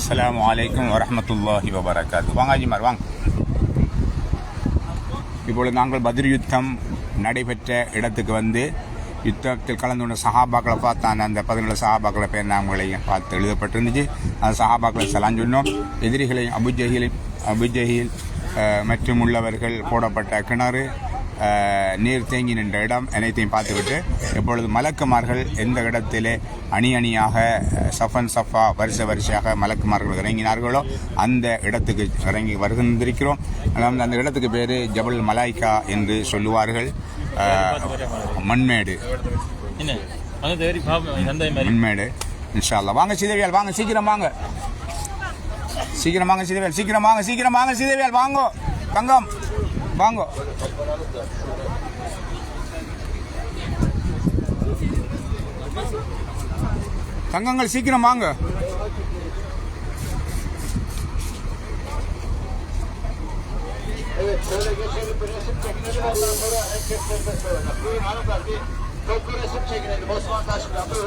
அஸ்லாம் வலைக்கம் வரமத்துல்லாஹி வபரகாத்து வாங்க அஜிமார் வாங்க. இப்பொழுது நாங்கள் பதிர் யுத்தம் நடைபெற்ற இடத்துக்கு வந்து யுத்தத்தில் கலந்து கொண்ட சஹாபாக்களை பார்த்தான் அந்த பதினேழு சஹாபாக்களை பேர் நாங்களையும் பார்த்து எழுதப்பட்டிருந்துச்சு. அந்த சஹாபாக்களை சலான் சொன்னோம். எதிரிகளையும் அபுஜஹில் அபுஜஹில் மற்றும் உள்ளவர்கள் போடப்பட்ட கிணறு நீர் தேங்கி நின்ற இடம் அனைத்தையும் பார்த்துவிட்டு இப்பொழுது மலக்குமார்கள் எந்த இடத்திலே அணி அணியாக சஃபன் சஃபா வரிசை வரிசையாக மலக்குமார்கள் இறங்கினார்களோ அந்த இடத்துக்கு இறங்கி வருகின்றிருக்கிறோம். அதாவது அந்த இடத்துக்கு பேர் ஜபல் மலாய்க்கா என்று சொல்லுவார்கள். மண்மேடு. மண்மேடு. இன்ஷா அல்லாஹ் வாங்க சீதவியால் வாங்க சீக்கிரம் வாங்க. சீக்கிரம் வாங்க சீதவியால் சீக்கிரம் வாங்க சீக்கிரம் வாங்க சீதவியால் வாங்கோ. தங்கம். வாங்கோ தங்கங்கள் சீக்கிரம் வாங்க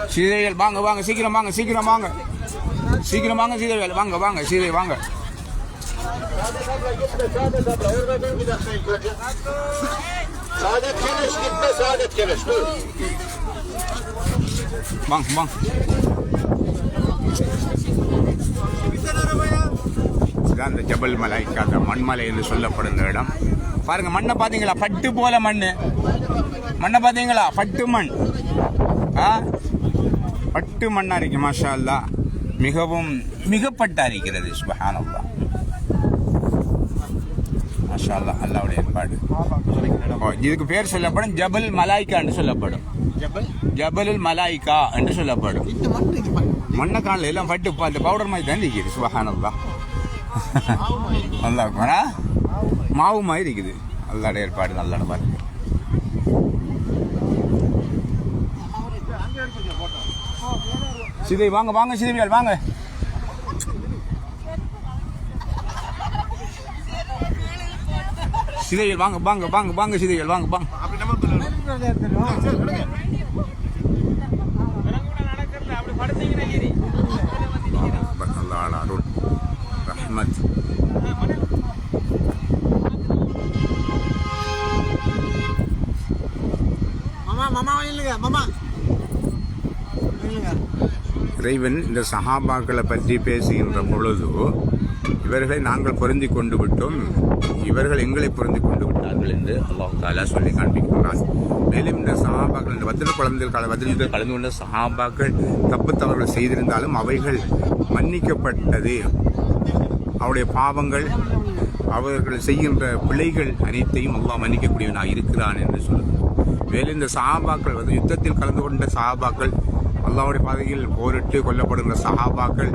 சீதைவேல் வாங்க வாங்க சீக்கிரம் வாங்க சீக்கிரம் வாங்க சீக்கிரம் வாங்க சீதைவேல் வாங்க வாங்க சீதை வாங்க Saadet abla gitme, Saadet abla. Dur bir dakika önce. Saadet Keleş gitme, Saadet Keleş. Dur. வாங்க வாங்க இதுதான் இந்த ஜபல் மலை அந்த மண்மலை என்று சொல்லப்படும் இந்த இடம் பாருங்க மண்ணை பார்த்தீங்களா பட்டு போல மண் மண்ணை பார்த்தீங்களா பட்டு மண் ஆ பட்டு மண்ணா இருக்கு மாஷா அல்லா மிகவும் மிகப்பட்டா இருக்கிறது சுபஹானல்லா மாஷா அல்லா அல்லாவுடைய ஏற்பாடு. இதுக்கு பேர் சொல்லப்படும் ஜபல் மலாய்க்கா என்று சொல்லப்படும். ஜபலுல் மலாய்க்கா என்று சொல்லப்படும். மண்ணை காணல எல்லாம் பட்டு அந்த பவுடர் மாதிரி தான் இருக்குது சுபஹானல்லா நல்லா இருக்குமா மாவு மாதிரி இருக்குது. அல்லாட ஏற்பாடு நல்ல பாருங்க. சிதை வாங்க வாங்க சிதைவியால் வாங்க. சிதைகள் வாங்க வாங்க வாங்க வாங்க சிதைகள் வாங்க வாங்க. ரஹ்மத். மாமா மாமா இல்லைங்க மாமா. இறைவன் இந்த சஹாபாக்களை பற்றி பேசுகின்ற பொழுது இவர்களை நாங்கள் பொருந்தி கொண்டு விட்டோம். இவர்கள் எங்களை பொருந்தி கொண்டு விட்டார்கள் என்று அல்லாஹ் தாலா சொல்லி காண்பிக்கின்றான் மேலும் இந்த சஹாபாக்கள் இந்த வத்திர குழந்தைகள் கால கலந்து கொண்ட சஹாபாக்கள் தப்பு தவறுகள் செய்திருந்தாலும் அவைகள் மன்னிக்கப்பட்டது. அவருடைய பாவங்கள் அவர்கள் செய்கின்ற பிழைகள் அனைத்தையும் அல்லாஹ் மன்னிக்கக்கூடியவனாக இருக்கிறான் என்று சொல்லுங்கள் மேலும் இந்த சஹாபாக்கள் வந்து யுத்தத்தில் கலந்து கொண்ட சஹாபாக்கள் அல்லாவுடைய பாதையில் போரிட்டு கொல்லப்படுகிற சஹாபாக்கள்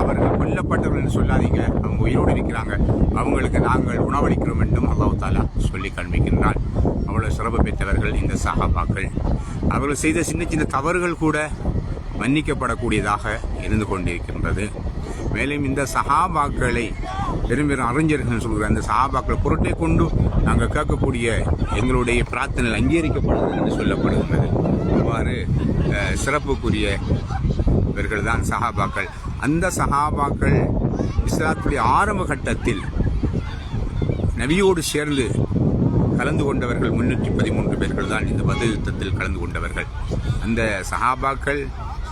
அவர்கள் கொல்லப்பட்டவர்கள் என்று சொல்லாதீங்க. அவங்க உயிரோடு இருக்கிறாங்க. அவங்களுக்கு நாங்கள் உணவளிக்கிறோம் என்றும் அல்லாஹ் தாலா சொல்லி காண்பிக்கின்றான். அவ்வளவு சிறப்பு பெற்றவர்கள் இந்த சஹாபாக்கள். அவர்கள் செய்த சின்ன சின்ன தவறுகள் கூட மன்னிக்கப்படக்கூடியதாக இருந்து கொண்டிருக்கின்றது. மேலும் இந்த சஹாபாக்களை பெரும் பெரும் அறிஞர்கள் சொல்கிற அந்த சஹாபாக்களை பொருட்டை கொண்டு நாங்கள் கேட்கக்கூடிய எங்களுடைய பிரார்த்தனை அங்கீகரிக்கப்படுகிறது என்று சொல்லப்படுகின்றது. அவ்வாறு சிறப்புக்குரிய இவர்கள் தான் சஹாபாக்கள். அந்த சஹாபாக்கள் இஸ்லாத்துடைய ஆரம்ப கட்டத்தில் நபியோடு சேர்ந்து கலந்து கொண்டவர்கள் முன்னூற்றி பதிமூன்று பேர்கள் தான் இந்த பதில் யுத்தத்தில் கலந்து கொண்டவர்கள். அந்த சஹாபாக்கள்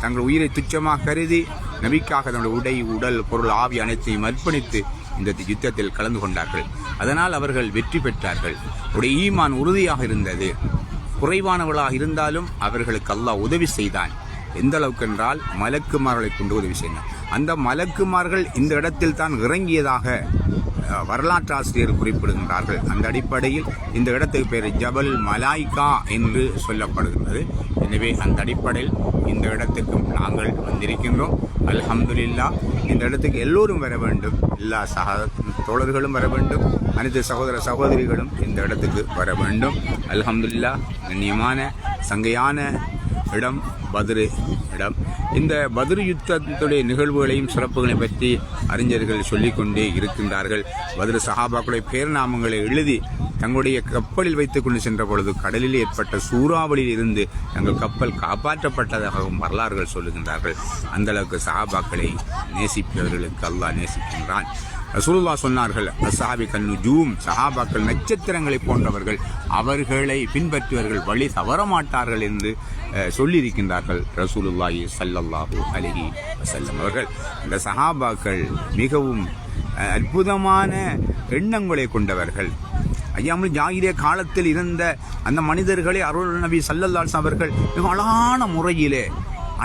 தங்கள் உயிரை துச்சமாக கருதி நபிக்காக தங்களுடைய உடை உடல் பொருள் ஆவி அனைத்தையும் அர்ப்பணித்து இந்த யுத்தத்தில் கலந்து கொண்டார்கள். அதனால் அவர்கள் வெற்றி பெற்றார்கள். உடைய ஈமான் உறுதியாக இருந்தது. குறைவானவளாக இருந்தாலும் அவர்களுக்கு அல்லாஹ் உதவி செய்தான். எந்த அளவுக்கு என்றால் மலக்குமார்களை கொண்டு உதவி செய்தான். அந்த மலக்குமார்கள் இந்த இடத்தில் தான் இறங்கியதாக வரலாற்றாசிரியர் குறிப்பிடுகின்றார்கள். அந்த அடிப்படையில் இந்த இடத்துக்கு பேர் ஜபல் மலாய்கா என்று சொல்லப்படுகின்றது. எனவே அந்த அடிப்படையில் இந்த இடத்துக்கும் நாங்கள் வந்திருக்கின்றோம். அல்ஹம்துலில்லா இந்த இடத்துக்கு எல்லோரும் வர வேண்டும். எல்லா சக தோழர்களும் வர வேண்டும். அனைத்து சகோதர சகோதரிகளும் இந்த இடத்துக்கு வர வேண்டும். அல்ஹம்துல்லா கண்ணியமான சங்கையான இடம் பதிரு இடம். இந்த பதிரு யுத்தத்துடைய நிகழ்வுகளையும் சிறப்புகளையும் பற்றி அறிஞர்கள் சொல்லிக்கொண்டே இருக்கின்றார்கள். பதிரு சஹாபாக்களுடைய பேர்நாமங்களை எழுதி தங்களுடைய கப்பலில் வைத்துக் கொண்டு சென்ற பொழுது கடலில் ஏற்பட்ட சூறாவளியில் இருந்து தங்கள் கப்பல் காப்பாற்றப்பட்டதாகவும் வரலாறுகள் சொல்லுகின்றார்கள். அந்த அளவுக்கு சஹாபாக்களை நேசிப்பவர்களுக்கு அல்லாஹ் நேசிக்கின்றான். ரசூலுல்லா சொன்னார்கள் அசாபி கண்ணு சஹாபாக்கள் நட்சத்திரங்களை போன்றவர்கள் அவர்களை பின்பற்றுவர்கள் வழி தவற மாட்டார்கள் என்று சொல்லியிருக்கின்றார்கள் ரசூலுல்லாஹி ஸல்லல்லாஹு அலைஹி வசல்லம் அவர்கள். இந்த சஹாபாக்கள் மிகவும் அற்புதமான எண்ணங்களை கொண்டவர்கள். ஐயாமல் ஜாகிரிய காலத்தில் இருந்த அந்த மனிதர்களை அருள் நபி சல்லல்லாஸ் அவர்கள் மிக அழகான முறையிலே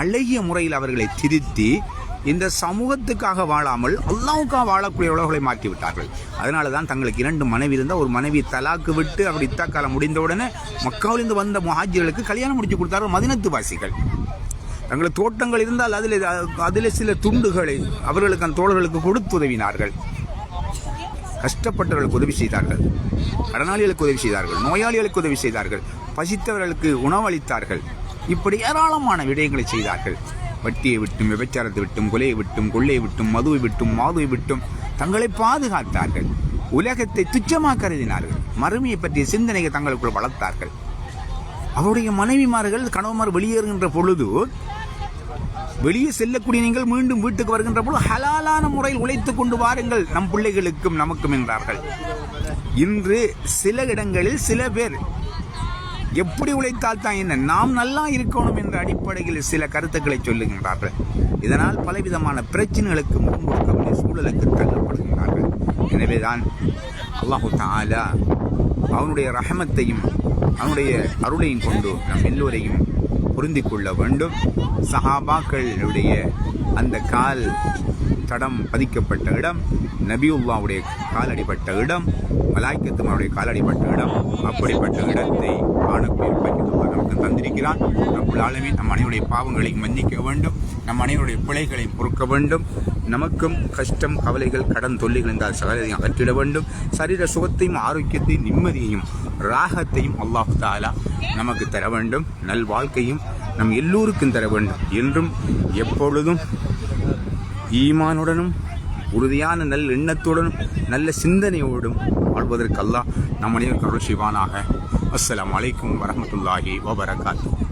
அழகிய முறையில் அவர்களை திருத்தி இந்த சமூகத்துக்காக வாழாமல் அல்லாவுக்காக வாழக்கூடிய உலகளை மாற்றி விட்டார்கள் அதனால தான் தங்களுக்கு இரண்டு மனைவி இருந்தால் ஒரு மனைவி தலாக்கு விட்டு அப்படி இத்தாக்காலம் முடிந்தவுடனே மக்காவிலிருந்து வந்த முஹாஜிர்களுக்கு கல்யாணம் முடிச்சு கொடுத்தார்கள் மதினத்து வாசிகள் தங்களுக்கு தோட்டங்கள் இருந்தால் அதில் அதில் சில துண்டுகளை அவர்களுக்கு அந்த தோழர்களுக்கு கொடுத்து உதவினார்கள். கஷ்டப்பட்டவர்களுக்கு உதவி செய்தார்கள். கடனாளிகளுக்கு உதவி செய்தார்கள். நோயாளிகளுக்கு உதவி செய்தார்கள். பசித்தவர்களுக்கு உணவளித்தார்கள் இப்படி ஏராளமான விடயங்களை செய்தார்கள். வட்டியை விட்டும் விபச்சாரத்தை விட்டும் கொலையை விட்டும் கொள்ளையை விட்டும் மதுவை விட்டும் மாதுவை விட்டும் தங்களை பாதுகாத்தார்கள். உலகத்தை துச்சமாக கருதினார்கள். மறுமையை பற்றிய சிந்தனையை தங்களுக்குள் வளர்த்தார்கள். அவருடைய மனைவிமார்கள் கணவன்மார் வெளியேறுகின்ற பொழுது வெளியே செல்லக்கூடிய நீங்கள் மீண்டும் வீட்டுக்கு வருகின்ற பொழுது ஹலாலான முறையில் உழைத்துக் கொண்டு வாருங்கள். நம் பிள்ளைகளுக்கும் நமக்கும் என்றார்கள். இன்று சில இடங்களில் சில பேர் எப்படி உழைத்தால் தான் என்ன? நாம் நல்லா இருக்கணும் என்ற அடிப்படையில் சில கருத்துக்களை சொல்லுகின்றார்கள். இதனால் பலவிதமான பிரச்சனைகளுக்கு முகம் கொடுக்கக்கூடிய சூழலுக்கு தள்ளப்படுகின்றார்கள். எனவேதான் அல்லாஹு தாலா அவனுடைய ரஹமத்தையும் அவனுடைய அருளையும் கொண்டு நம் எல்லோரையும் பொருந்திக் கொள்ள வேண்டும். சஹாபாக்களுடைய அந்த கால் தடம் பதிக்கப்பட்ட இடம் நபியுல்லாவுடைய காலடிப்பட்ட இடம் மலாய்க்கத்துமாவுடைய காலடிப்பட்ட இடம் அப்படிப்பட்ட இடத்தை காணக்கூடிய பாக்கியத்தை நமக்கு தந்திருக்கிறான். நம்ம ஆளுமே நம் அனைவருடைய பாவங்களை மன்னிக்க வேண்டும் நம் அனைவருடைய பிழைகளை பொறுக்க வேண்டும் நமக்கும் கஷ்டம் கவலைகள் கடன் தொல்லைகள் என்றால் சகலதையும் அகற்றிட வேண்டும். சரீர சுகத்தையும் ஆரோக்கியத்தையும் நிம்மதியையும் ராகத்தையும் அல்லாஹு தாலா நமக்கு தர வேண்டும். நல் வாழ்க்கையும் நம் எல்லோருக்கும் தர வேண்டும். என்றும் எப்பொழுதும் ஈமானுடனும் உறுதியான நல் எண்ணத்துடனும் நல்ல சிந்தனையோடும் வாழ்வதற்கெல்லாம் நம்மளையும் நம் அனைவருக்கும் அருள் செய்வானாக. அஸ்லாம் அலைக்கும் வரமத்துல்லாஹி வபரகாத்து